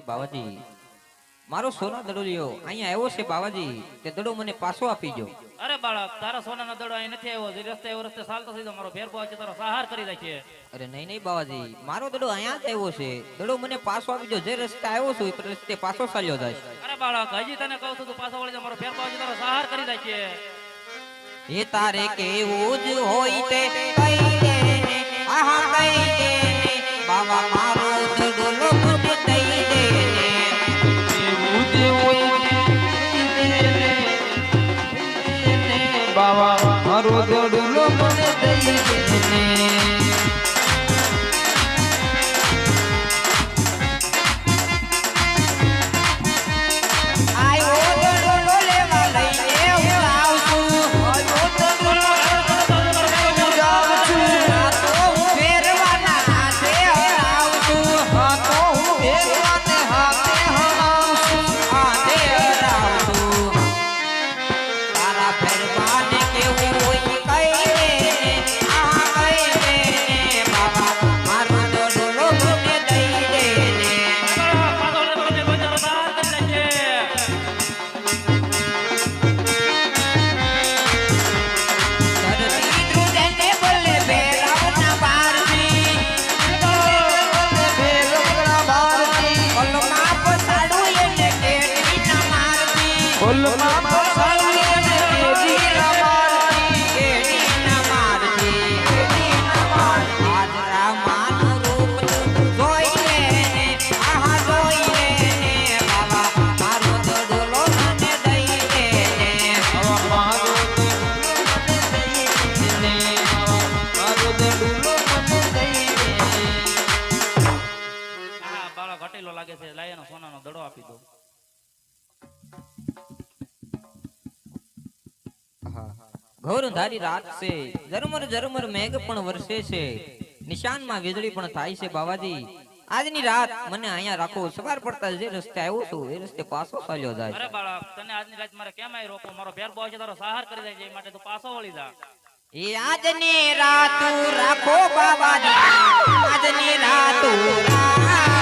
બાવાજી મારો સોના દડો લ્યો. અહીંયા આવ્યો છે બાવાજી તે દડો મને પાછો આપી જો અરે બાળક તારા સોનાનો દડો અહીં નથી આવ્યો. જે રસ્તે એવો રસ્તે ચાલતો થઈ મારો ફેર પહોંચે તારો સહાર કરી નાખીએ. અરે નહીં નહીં બાવાજી મારો દડો અહીંયા જ આવ્યો છે. દડો મને પાછો આપી જો જે રસ્તે આવ્યો છું એ રસ્તે પાછો ચાલ્યો જાય. અરે બાળક હજી તને કહું છું તું પાછો વળી જા મારો ફેર પહોંચે તારો સહાર કરી નાખીએ. એ તારે કેવું જ હોય તે કઈ મારો મને દઈ દે હા લાગે છે લાય એનો સોનાનો દડો આપી દો. ઘોર ધારી રાત છે ઝરમર ઝરમર મેઘ પણ વરસે છે. નિશાનમાં વીજળી પણ થાય છે બાવાજી. આજની રાત મને અહીંયા રાખો સવાર પડતા જે રસ્તે આવ્યો છું એ રસ્તે પાછો ચાલ્યો જાય. અરે બાળક તને આજની રાત મારે કેમ આવી રોકો? મારો ભેર ફેર છે તારો સહાર કરી નાખીએ એ માટે તું પાછો વળી જા. એ આજની રાત રાખો બાવાજી. આજની રાત રાખો.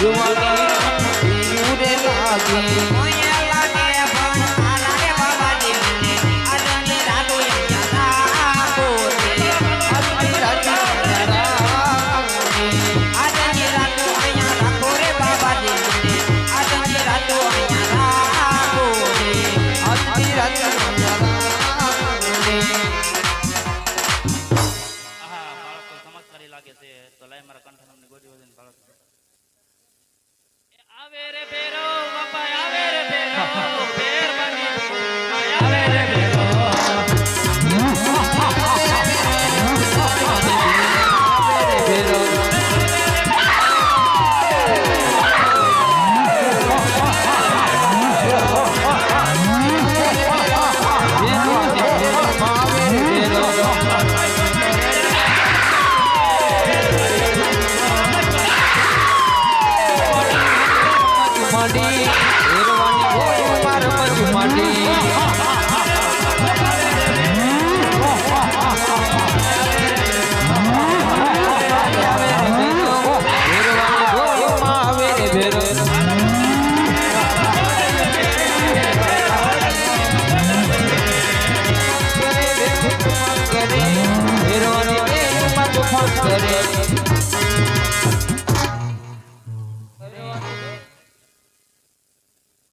દુર્વાણી ઉરે લાગે